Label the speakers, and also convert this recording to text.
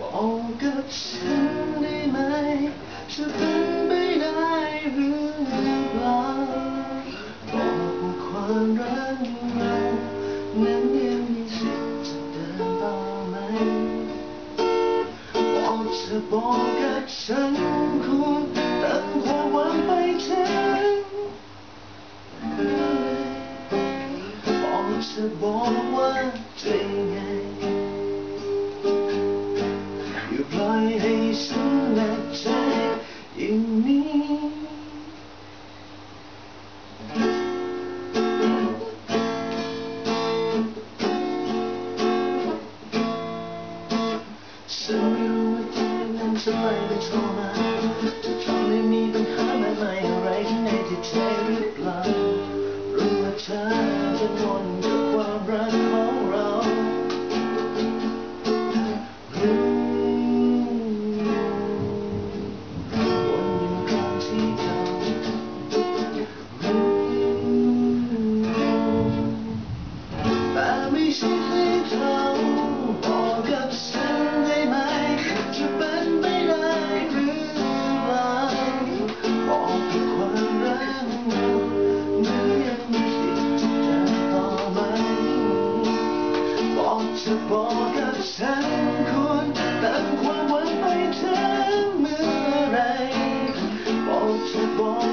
Speaker 1: บอกกับฉันได้ไหมจะเป็นไปได้หรือเปล่าบอกความรักเรานั้นยังมีสิทธิ์จะเดินต่อไหมบอกจะบอกกับฉันคุณตั้งความหวังไปถึงบอกจะบอกว่าจะยังไง นั้นจะไปเป็นโทร จะบอกกับฉันคุณตั้งความหวังไปถึงเมื่อไรบอกจะบอก